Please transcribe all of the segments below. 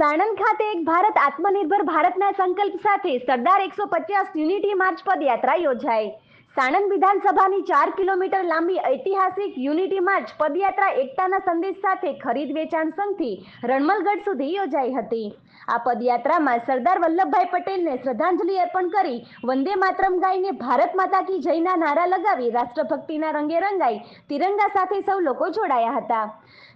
સાણંદ ખાતે એક ભારત આત્મનિર્ભર ભારતના સંકલ્પ સાથે સરદાર એકસો પચાસ યુનિટી માર્ચ પદયાત્રા યોજાઈ. સાણંદ વિધાનસભાની ચાર કિલોમીટર લાંબી ઐતિહાસિક યુનિટી માર્ચ પદયાત્રા એકતાના સંદેશ સાથે ખરીદ વેચાણ સંઘથી રણમલગઢ સુધી યોજાઈ હતી. આ પદયાત્રામાં સરદાર વલ્લભભાઈ પટેલને શ્રદ્ધાંજલિ અર્પણ કરી વંદે માતરમ ગાઈને ભારત માતા કી જયના નારા લગાવી રાષ્ટ્રભક્તિના રંગે રંગાઈ તિરંગા સાથે સૌ લોકો જોડાયા હતા.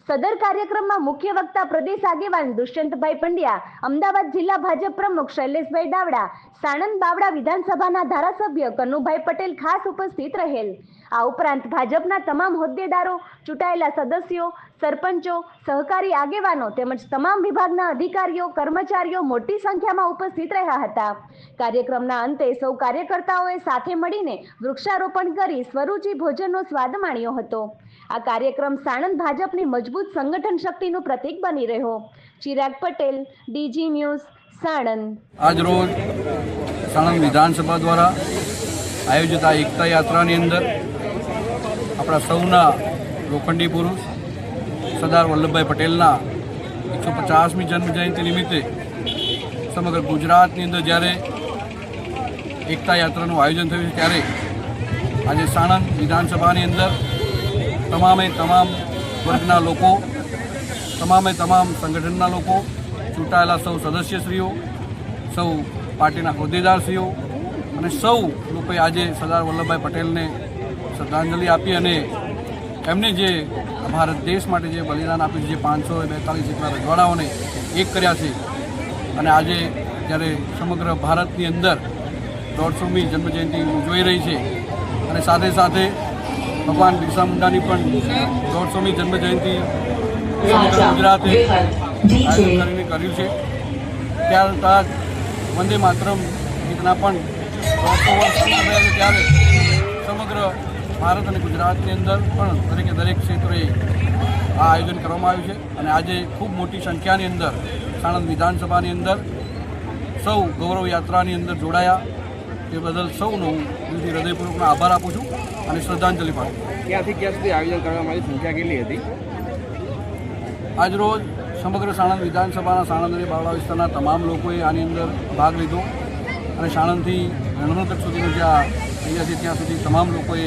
સદર કાર્યક્રમમાં મુખ્ય વક્તા પ્રદેશ આગેવાન દુષ્યંતભાઈ પંડ્યા, અમદાવાદ જિલ્લા ભાજપ પ્રમુખ શૈલેષભાઈ દાવડા સાણંદ બાવડા વિધાનસભાના ધારાસભ્ય કનુભાઈ પટેલ ખાસ ઉપસ્થિત રહેલ. આ ઉપરાંત ભાજપના તમામ હોદ્દેદારો, ચૂંટાયેલા સદસ્યો, સરપંચો, સહકારી આગેવાનો તેમજ તમામ વિભાગના અધિકારીઓ, કર્મચારીઓ મોટી સંખ્યામાં ઉપસ્થિત રહ્યા હતા. કાર્યક્રમના અંતે સૌ કાર્યકર્તાઓએ સાથે મળીને વૃક્ષારોપણ કરી સ્વરૂચિ ભોજનનો સ્વાદ માણ્યો હતો. આ કાર્યક્રમ સાણંદ ભાજપની મજબૂત સંગઠન શક્તિનું પ્રતીક બની રહ્યો. Chirag Patel, DG news, Sanand. આજ રોજ સાણંદ વિધાનસભા દ્વારા આયોજિત આ એકતા યાત્રાની અંદર આપણા સૌના લોખંડી પુરુષ, સરદાર વલ્લભભાઈ પટેલના એકસો પચાસમી જન્મજયંતિ નિમિત્તે સમગ્ર ગુજરાતની અંદર જ્યારે એકતા યાત્રાનું આયોજન થયું ત્યારે આજે સાણંદ વિધાનસભાની અંદર તમામે તમામ વર્ગના લોકો, તમામે તમામ સંગઠનના લોકો, ચૂંટાયેલા સૌ સદસ્યશ્રીઓ, સૌ પાર્ટીના હોદ્દેદારશ્રીઓ અને સૌ લોકોએ આજે સરદાર વલ્લભભાઈ પટેલને શ્રદ્ધાંજલિ આપી અને એમને જે ભારત દેશ માટે જે બલિદાન આપ્યું છે જે પાંચસો બેતાલીસ જેટલા રજવાડાઓને એક કર્યા છે. અને આજે જ્યારે સમગ્ર ભારતની અંદર દોઢસોમી જન્મજયંતિ ઉજવાઈ રહી છે અને સાથે સાથે ભગવાન બિરસા મુંડાની પણ દોઢસોમી જન્મજયંતિ ગુજરાતે આયોજન કરીને કર્યું છે. ત્યારબાદ વંદે માતરમ ગીતના પણ દોઢસો વર્ષ ત્યારે સમગ્ર ભારત અને ગુજરાતની અંદર પણ દરેકે દરેક ક્ષેત્રે આ આયોજન કરવામાં આવ્યું છે. અને આજે ખૂબ મોટી સંખ્યાની અંદર સાણંદ વિધાનસભાની અંદર સૌ ગૌરવ યાત્રાની અંદર જોડાયા. તે બદલ સૌનો હું દિલથી હૃદયપૂર્વકનો આભાર આપું છું અને શ્રદ્ધાંજલિ પાઠવું છું. ક્યાંથી ક્યાં સુધી આયોજન કરવામાં આવી? સંખ્યા કેટલી હતી? આજરોજ સમગ્ર સાણંદ વિધાનસભાના સાણંદ અને બાવળા વિસ્તારના તમામ લોકોએ આની અંદર ભાગ લીધો. અને સાણંદથી રણમલકટ સુધીનું જ્યાં અહીંયા છે ત્યાં સુધી તમામ લોકોએ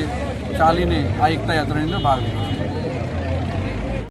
ચાલીને આ એકતા યાત્રાની અંદર ભાગ લીધો.